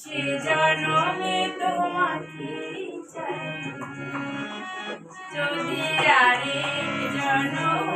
সে জনমে তোমাকে চাই। যদি আরেক জনম